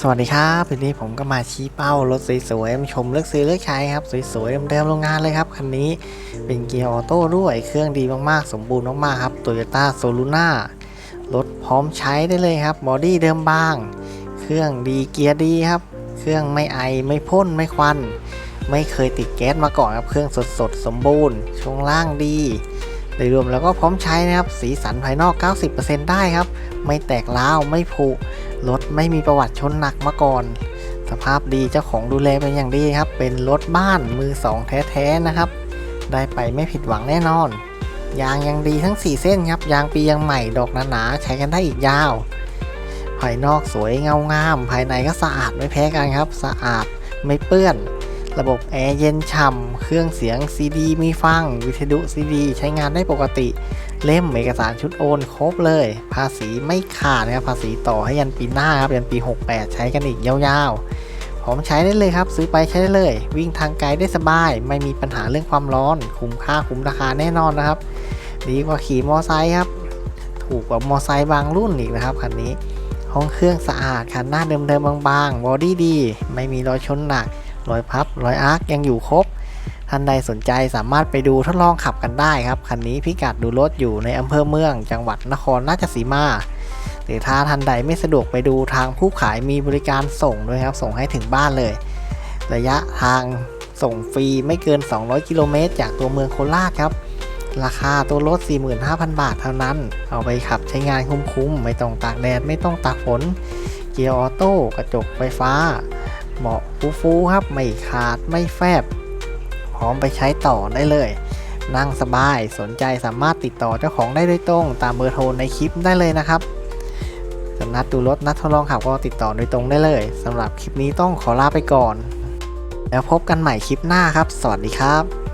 สวัสดีครับวันนี้ผมก็มาชี้เป้ารถสวยๆมาชมเลือกซื้อเลือกใช้ครับ สวยๆเดิมๆโรงงานเลยครับ คันนี้เป็นเกียร์ออโต้ด้วยเครื่องดีมากๆ สมบูรณ์มากๆครับ Toyota s o l u n a รถพร้อมใช้ได้เลยครับบอดี้เดิมบาง เครื่องดีเกียร์ดีครับ เครื่องไม่ไอไม่พ่นไม่ควัน ไม่เคยติดแก๊สมาก่อนครับ เครื่องสดๆสมบูรณ์ ช่วงล่างดี โดยรวมแล้วก็พร้อมใช้นะครับ สีสันภายนอก 90%ได้ครับ ไม่แตกร้าว ไม่ผุ รถไม่มีประวัติชนหนักมาก่อน สภาพดีเจ้าของดูแลเป็นอย่างดีครับ เป็นรถบ้านมือสองแท้ๆนะครับ ได้ไปไม่ผิดหวังแน่นอน ยางยังดีทั้ง 4 เส้นครับ ยางปียังใหม่ ดอกหนาๆ ใช้กันได้อีกยาว ภายนอกสวยเงางาม ภายในก็สะอาดไม่แพ้กันครับ สะอาดไม่เปื้อน ระบบแอร์เย็นฉ่ำ เครื่องเสียงซีดีมีฟัง วิทยุซีดี ใช้งานได้ปกติ เล่มเอกสารชุดโอนครบเลย ภาษีไม่ขาดนะครับ ภาษีต่อให้ยันปีหน้าครับ ยันปี 68 ใช้กันอีกยาวๆพร้อมใช้ได้เลยครับ ซื้อไปใช้ได้เลย วิ่งทางไกลได้สบาย ไม่มีปัญหาเรื่องความร้อน คุ้มค่าคุ้มราคาแน่นอนนะครับ ดีกว่าขี่มอไซค์ครับ ถูกกว่ามอไซค์บางรุ่นอีกนะครับคันนี้ ห้องเครื่องสะอาดคันหน้าเดิมๆบางๆ บอดี้ดี ไม่มีรอยชนหนัก รอยพับรอยอาร์คยังอยู่ครบ ท่านใดสนใจสามารถไปดูทดลองขับกันได้ครับ คันนี้พิกัดดูรถอยู่ในอำเภอเมือง จังหวัดนครราชสีมา หรือถ้าท่านใดไม่สะดวกไปดูทางผู้ขายมีบริการส่งด้วยครับ ส่งให้ถึงบ้านเลย ระยะทางส่งฟรีไม่เกิน 200 กิโลเมตรจากตัวเมืองโคราชครับ ราคาตัวรถ 45,000 บาทเท่านั้น เอาไปขับใช้งานคุ้มๆ ไม่ต้องตากแดด ไม่ต้องตากฝน เกียร์ออโต้ กระจกไฟฟ้า เหมาะฟูๆครับ ไม่ขาดไม่แฟบ พร้อมไปใช้ต่อได้เลย นั่งสบายสนใจสามารถติดต่อเจ้าของได้โดยตรง ตามเบอร์โทรในคลิปได้เลยนะครับสำนัดดูรถนัดทดลองขับก็ติดต่อโดยตรงได้เลยสำหรับคลิปนี้ต้องขอลาไปก่อน แล้วพบกันใหม่คลิปหน้าครับ สวัสดีครับ